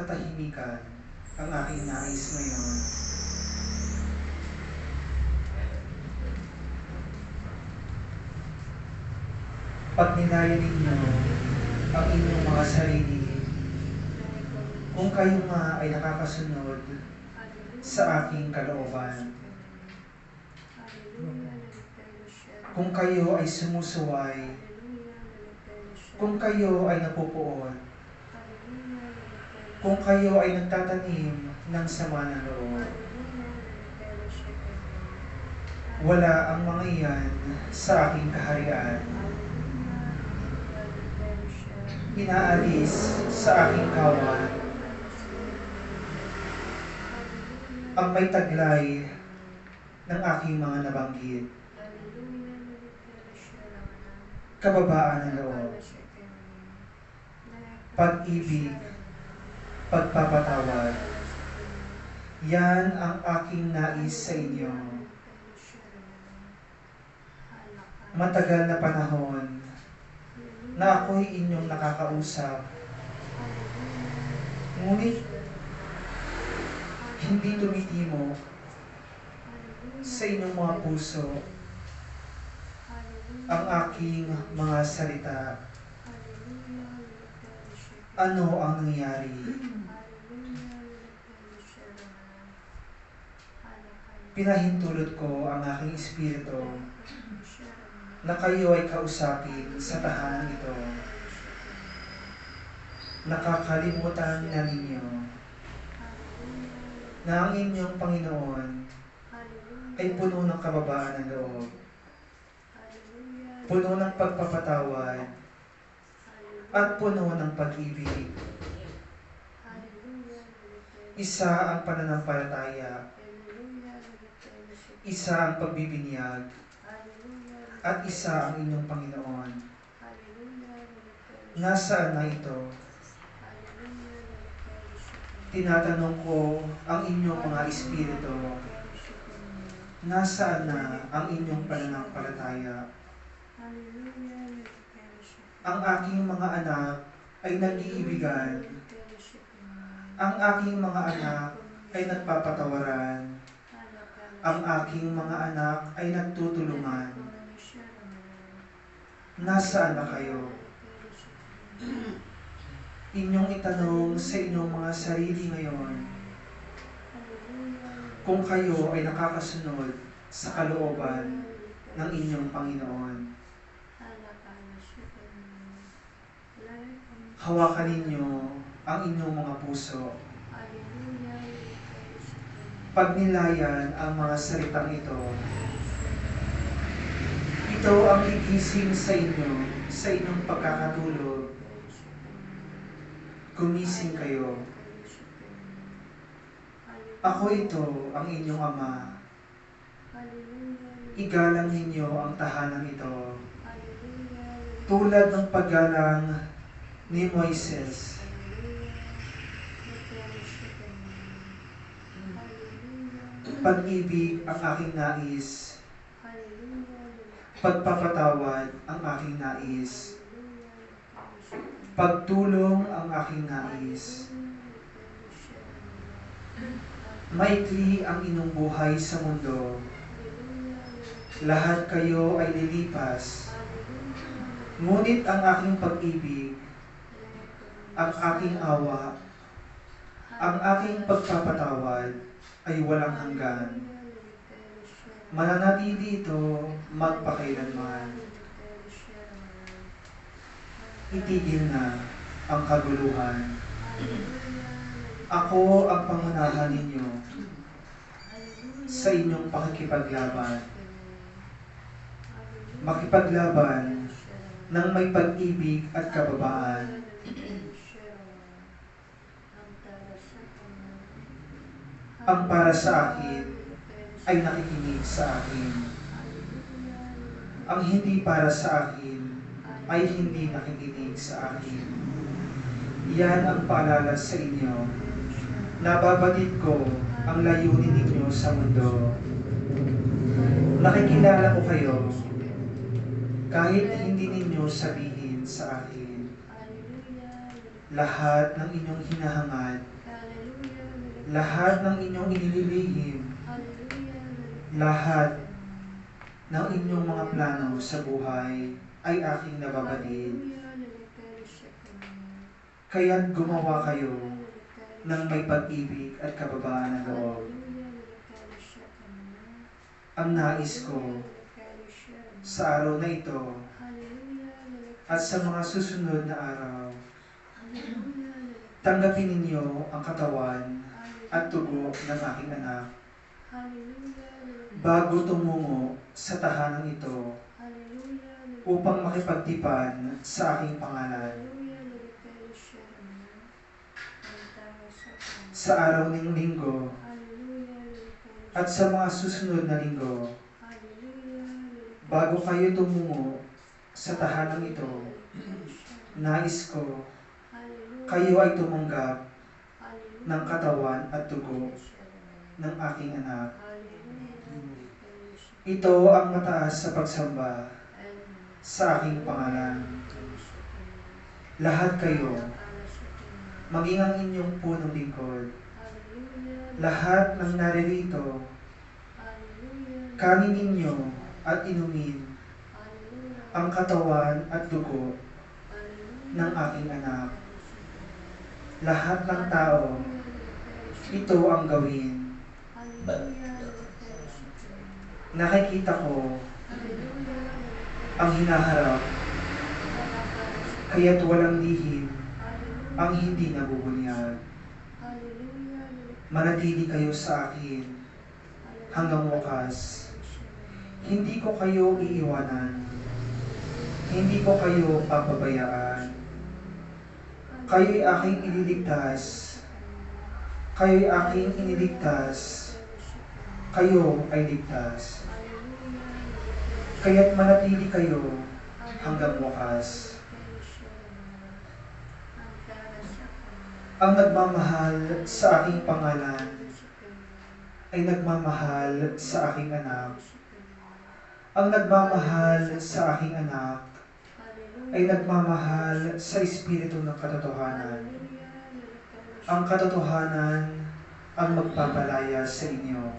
katahimikan ang aking nais ngayon. Pag nilaya ninyo ang inyong mga sarili, kung kayo nga ay nakakasunod sa aking kalooban, kung kayo ay sumusuway, kung kayo ay napupuon, kung kayo ay nagtatanim ng sama ng loob, wala ang mga iyan sa aking kaharian. Inaalis sa aking kawan ang may taglay ng aking mga nabanggit. Kababaan ng loob, pag-ibig, pagpapatawad. Yan ang aking nais sa inyo. Matagal na panahon na ako'y inyong nakakausap. Ngunit, hindi tumitimo sa inyong mga puso ang aking mga salita. Ano ang nangyari? Pinahintulot ko ang aking espiritu na kayo ay kausapin sa tahanang ito. Nakakalimutan na ninyo na ang inyong Panginoon ay puno ng kababaan ng loob, puno ng pagpapatawad, at puno ng pag-ibig. Isa ang pananampalataya, isa ang pagbibinyag, at isa ang inyong Panginoon. Nasaan na ito? Tinatanong ko ang inyong mga espiritu, nasaan na ang inyong pananampalataya? Ang aking mga anak ay nag-iibigan. Ang aking mga anak ay nagpapatawaran. Ang aking mga anak ay nagtutulungan. Nasaan na kayo? Inyong itanong sa inyong mga sarili ngayon kung kayo ay nakakasunod sa kalooban ng inyong Panginoon. Hawakan ninyo ang inyong mga puso. Pag nilayan ang mga salitang ito, ito ang gigising sa inyo, sa inyong pagkakatulog. Gumising kayo. Ako ito, ang inyong Ama. Igalang ninyo ang tahanan ito. Tulad ng paggalang ni Moises. Pag-ibig ang aking nais. Pagpapatawad ang aking nais. Pagtulong ang aking nais. Maikli ang inyong buhay sa mundo. Lahat kayo ay lilipas. Ngunit ang aking pag-ibig, ang aking awa, ang aking pagpapatawad ay walang hanggan. Mananatili ito magpakailanman. Itigil na ang kaguluhan. Ako ang pangunahan ninyo sa inyong pakikipaglaban. Makipaglaban ng may pag-ibig at kababaan. Ang para sa akin ay nakikinig sa akin. Ang hindi para sa akin ay hindi nakikinig sa akin. Yan ang paalala sa inyo. Nababatid ko ang layunin ninyo sa mundo. Nakikilala ko kayo kahit hindi ninyo sabihin sa akin. lahat ng inyong hinahangad, lahat ng inyong inililihim, lahat ng inyong mga plano sa buhay ay aking nababatid. Kaya't gumawa kayo ng may pag-ibig at kababaan ng loob. Ang nais ko sa araw na ito at sa mga susunod na araw, tanggapin ninyo ang katawan at tugo ng aking anak. Bago tumungo sa tahanang ito upang makipagtipan sa aking pangalan. Sa araw ng linggo at sa mga susunod na linggo, bago kayo tumungo sa tahanang ito, nais ko kayo ay tumanggap ng katawan at tugo ng aking anak. Ito ang mataas sa pagsamba sa aking pangalan. Lahat kayo, maging ang inyong punong lingkod. Lahat ng naririto, kanin ninyo at inumin ang katawan at dugo ng aking anak. Lahat ng tao, ito ang gawin. Nakikita ko ang hinaharap, kaya't walang lihim ang hindi nabubunyag. Manatili kayo sa akin hanggang wakas. Hindi ko kayo iiwanan. Hindi ko kayo papabayaan. Kayo'y aking ililigtas. Kayo'y aking iniligtas. Kayo ay ligtas. Kaya't manatili kayo hanggang wakas. Ang nagmamahal sa aking pangalan ay nagmamahal sa aking anak. Ang nagmamahal sa aking anak ay nagmamahal sa Espiritu ng katotohanan. Ang katotohanan ang magpapalaya sa inyo.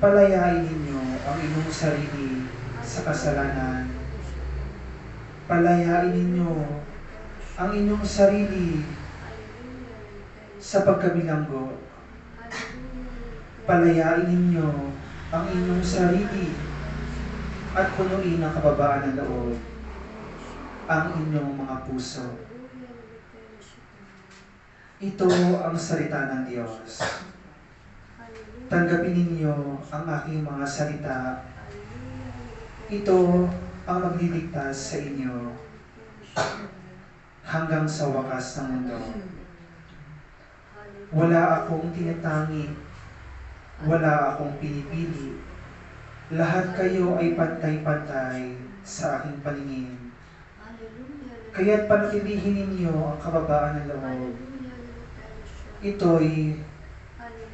Palayain ninyo ang inyong sarili sa kasalanan. Palayain ninyo ang inyong sarili sa pagkabilanggo. Palayain ninyo ang inyong sarili at punuin ng kababaan ng loob ang inyong mga puso. Ito ang salita ng Diyos. Tanggapin ninyo ang aking mga salita. Ito ang magliligtas sa inyo hanggang sa wakas ng mundo. Wala akong tinatangi. Wala akong pinipili. Lahat kayo ay pantay-pantay sa aking paningin. Kaya't panatilihin ninyo ang kababaan ng loob. Ito'y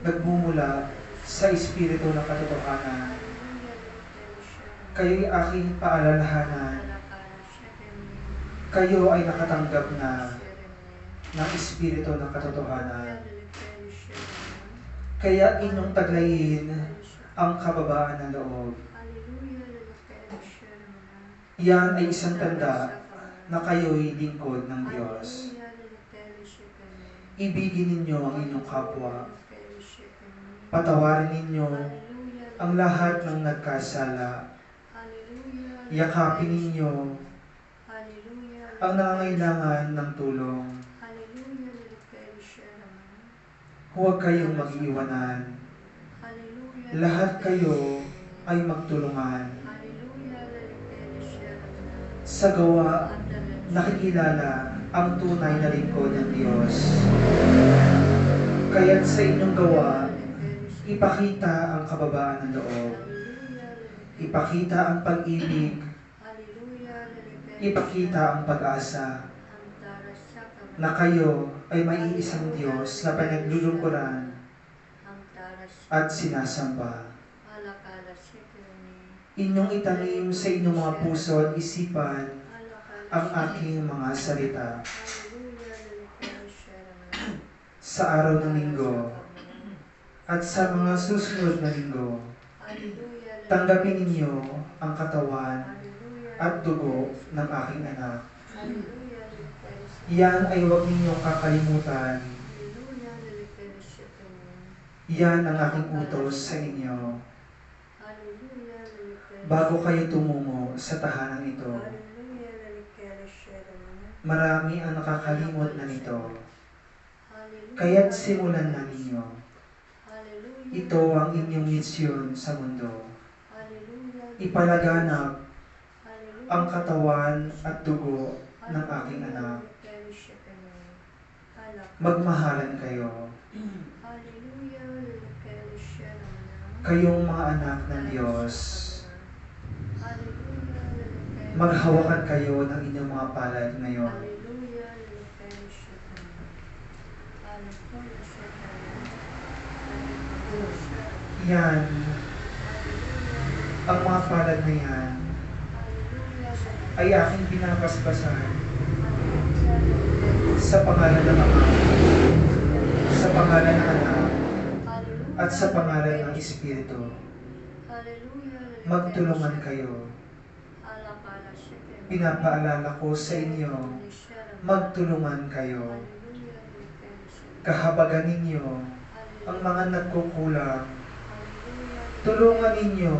nagmumula sa Espiritu ng katotohanan. Kayo'y aking paalalahanan. Kayo ay nakatanggap na ng Espiritu ng katotohanan. Kaya inyong taglayin ang kababaan ng loob. Yan ay isang tanda na kayo'y lingkod ng Diyos. Ibigin ninyo ang inyong kapwa. Patawarin ninyo ang lahat ng nagkasala. Yakapin ninyo ang nangangailangan ng tulong. Huwag kayong mag-iwanan. Lahat kayo ay magtulungan. Sa gawa, nakikilala ang tunay na lingkod ng Diyos. Kaya't sa inyong gawa, ipakita ang kababaan ng loob. Ipakita ang pag-ibig. Ipakita ang pag-asa na kayo ay may iisang Diyos na pinaglulungkuran at sinasamba. Inyong itanim sa inyong mga puso at isipan ang aking mga salita. sa araw ng linggo at sa mga susunod na linggo. Tanggapin ninyo ang katawan at dugo ng aking anak. Iyan ay huwag ninyong kakalimutan. Iyan ang aking utos sa inyo bago kayo tumungo sa tahanan ito. Marami ang nakakalimot na nito. Kaya't simulan na ninyo. Ito ang inyong misyon sa mundo. Ipalaganap ang katawan at dugo ng aking anak. Magmahalan kayo. Kayong mga anak ng Diyos. Maghawakan kayo ng inyong mga palad ngayon. Yan. Ang mga palad na yan ay aking binabasbasan sa pangalan ng Ama, sa pangalan ng Anak, at sa pangalan ng Espiritu. Magtulungan kayo. Pinapaalala ko sa inyo, magtulungan kayo. Kahabagan ninyo ang mga nagkukulang. Tulungan ninyo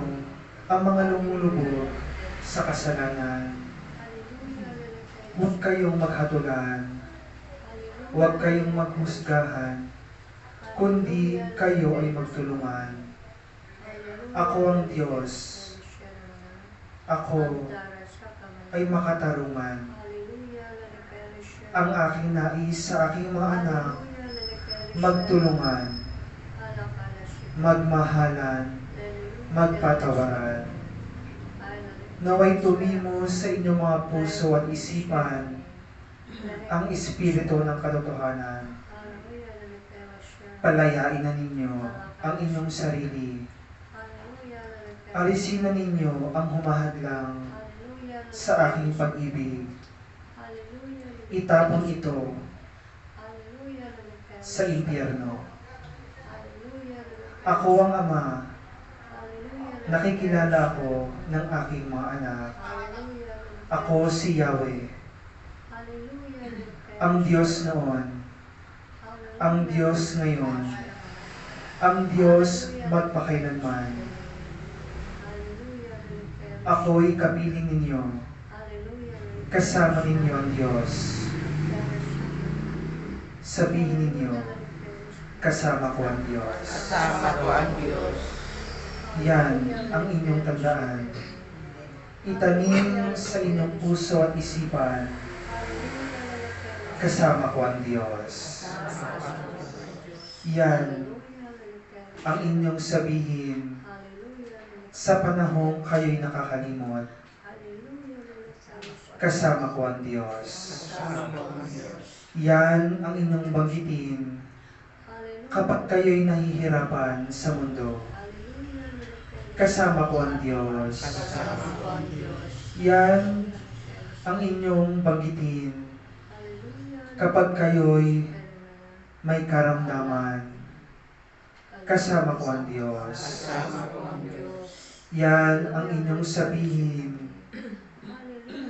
ang mga lumulubog sa kasalanan. Huwag kayong maghatulan. Huwag kayong maghusgahan. Kundi kayo ay magtulungan. Ako ang Diyos. Ako ay makatarungan. Ang aking nais sa aking mga anak, magtulungan, magmahalan, magpatawaran. Naway tumimo sa inyong mga puso at isipan ang espiritu ng katotohanan. Palayain na ninyo ang inyong sarili. Alisin na ninyo ang humahadlang sa aking pag-ibig. Itapon ito sa impyerno. Ako ang Ama, nakikilala ko ng aking mga anak. Ako si Yahweh, ang Diyos noon, ang Diyos ngayon, ang Diyos magpakailanman. Ako'y kapiling ninyo, kasama ninyo ang Diyos. Sabihin ninyo, kasama ko ang Diyos. Kasama ko ang Diyos. Yan ang inyong tandaan. Itanim sa inyong puso at isipan, kasama ko ang Diyos. Yan ang inyong sabihin sa panahong kayo'y nakakalimot. Kasama ko ang Diyos. Yan ang inyong banggitin kapag kayo'y nahihirapan sa mundo. Kasama ko ang Diyos. Kasama ko ang Diyos. Yan ang inyong banggitin kapag kayo'y may karamdaman. Kasama ko ang Diyos. Kasama ko ang Diyos. Yan ang inyong sabihin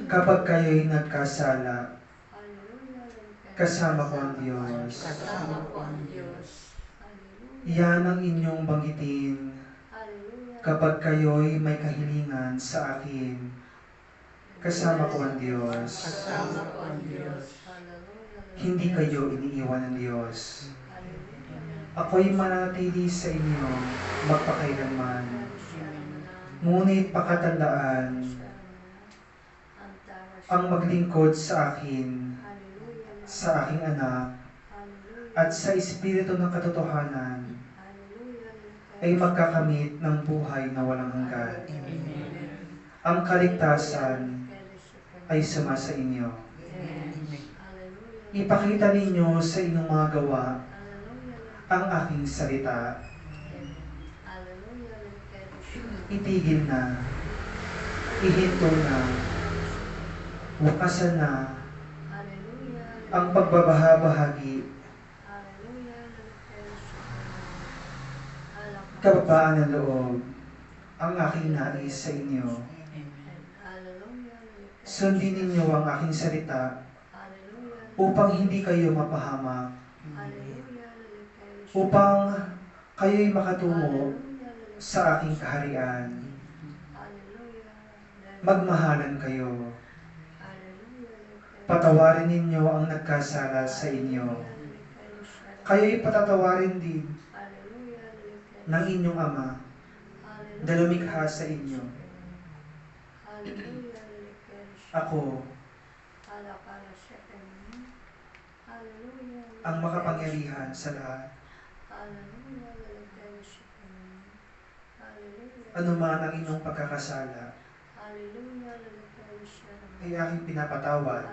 kapag kayo'y nagkasala. Kasama ko ang Diyos. Kasama ko ang Diyos. Yan ang inyong banggitin kapag kayo'y may kahilingan sa akin. Kasama ko ang Diyos. Kasama ko ang Diyos. Hindi kayo iniiwan ng Diyos. Ako'y mananatili sa inyo magpakailanman. Ngunit pakatandaan ang maglingkod sa akin, sa aking anak, at sa Espiritu ng katotohanan ay magkakamit ng buhay na walang hanggan. Ang kaligtasan ay sumasa inyo. Ipakita ninyo sa inyong mga gawa ang aking salita itigil na, ihinto na, wakasan na, ang pagbabahabahagi, kababaan ng loob, ang aking nais sa inyo. Sundin ninyo ang aking salita upang hindi kayo mapahamak, upang kayo'y makatungo sa aking kaharian. Magmahalan kayo. Patawarin ninyo ang nagkasala sa inyo. Kayo'y patatawarin din ng inyong ama na lumikha sa inyo. Ako, ang makapangyarihan sa lahat. Ano man ang inyong pagkakasala, ay aking pinapatawad.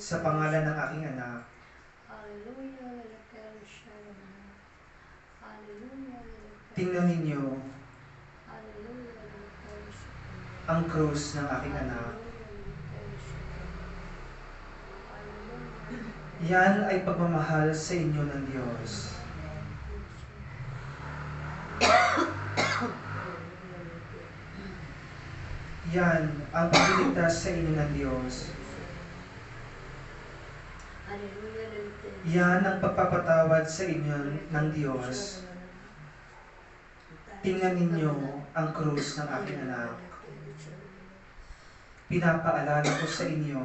Sa pangalan ng aking anak, tingnan ninyo ang krus ng aking anak. Yan ay pagmamahal sa inyo ng Diyos. Yan ang pagliligtas sa inyo ng Diyos. Yan ang pagpapatawad sa inyo ng Diyos. Tingnan ninyo ang krus ng aking anak. Pinapaalala ko sa inyo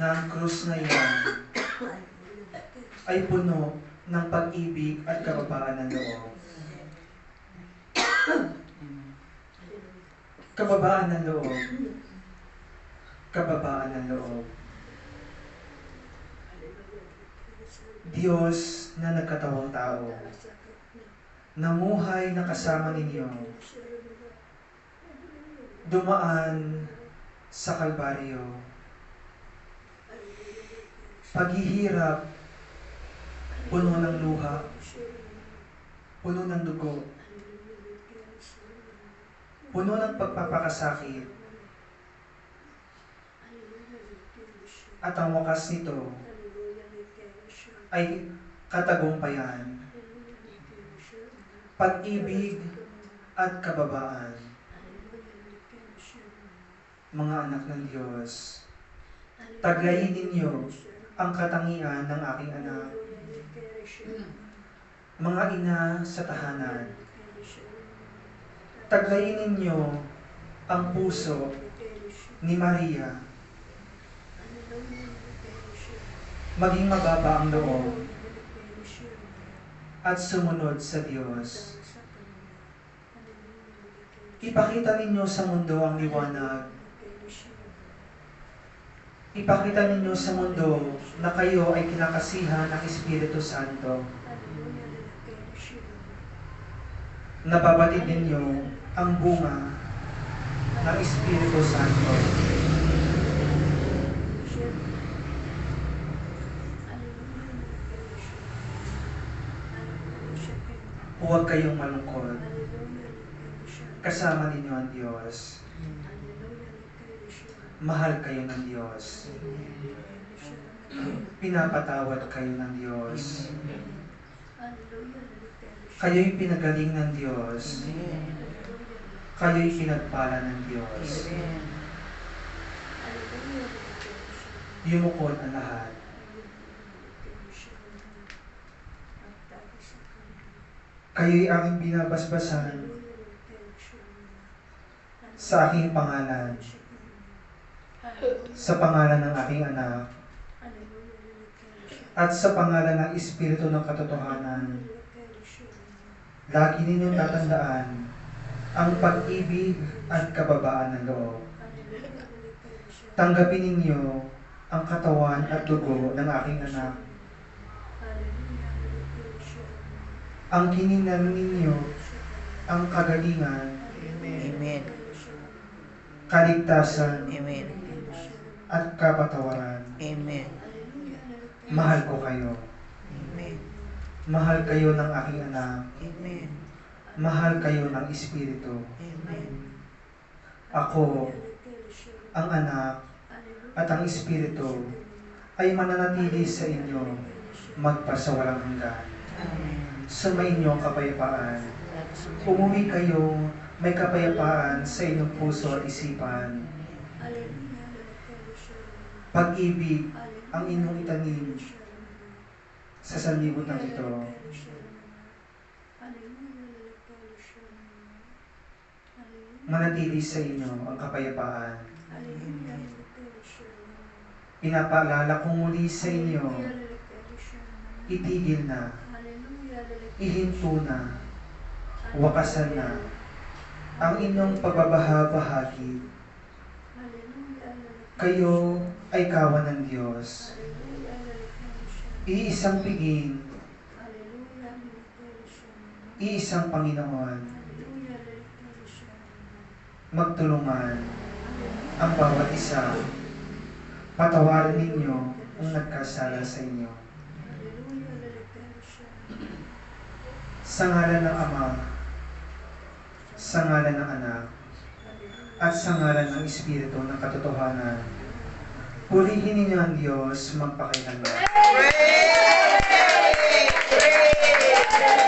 na ang krus na iyan ay puno ng pag-ibig at kababaan ng loob. Kababaan ng loob. Kababaan ng loob. Diyos na nagkatawang tao, namuhay na kasama ninyo, dumaan sa Kalbaryo, paghihirap, puno ng luha, puno ng dugo, puno ng pagpapakasakit, at ang wakas nito ay katagumpayan, pag-ibig at kababaan. Mga anak ng Diyos, taglayin ninyo ang katangian ng aking anak, mga ina sa tahanan. Taglayin ninyo ang puso ni Maria, maging mababa ang loob at sumunod sa Diyos. Ipakita ninyo sa mundo ang liwanag. Ipakita ninyo sa mundo na kayo ay kinakasihan ng Espiritu Santo. Nababatid ninyo ang bunga ng Espiritu Santo. Huwag kayong malungkot. Kasama ninyo ang Diyos. Mahal kayo ng Diyos. Pinapatawad kayo ng Diyos. Kayo'y pinagaling ng Diyos. Kayo'y pinagpala ng Diyos. Yumukod ang lahat. Kayo'y aking binabasbasan sa aking pangalan, sa pangalan ng aking anak, at sa pangalan ng Espiritu ng Katotohanan. Lagi ninyong tatandaan ang pag-ibig at kababaan ng loob. Tanggapin ninyo ang katawan at dugo ng aking anak. Ang kininan ninyo ang kagalingan, Amen. kaligtasan, Amen. at kapatawaran. Amen. Mahal ko kayo. Amen. Mahal kayo ng aking anak. Amen. Mahal kayo ng Espiritu. Ako, ang anak, at ang Espiritu ay mananatili sa inyo magpasawalang hanggan. Amen. Sumainyo ang kapayapaan. Umuwi kayo may kapayapaan sa inyong puso at isipan. Pag-ibig ang inyong itanim sa sanlibutan ito. Manatili sa inyo ang kapayapaan. Pinapaalala ko muli sa inyo, itigil na, ihinto na, wakasan na, ang inyong pagbabaha-bahagi. Kayo ay kawan ng Diyos. Iisang piging, iisang Panginoon magtulungan ang bawat isa. Patawarin ninyo ang nagkasala sa inyo. Sa ngalan ng Ama, sa ngalan ng Anak, at sa ngalan ng Espiritu ng Katotohanan, purihin ninyo ang Diyos magpakailanman. Praise! Praise! Praise!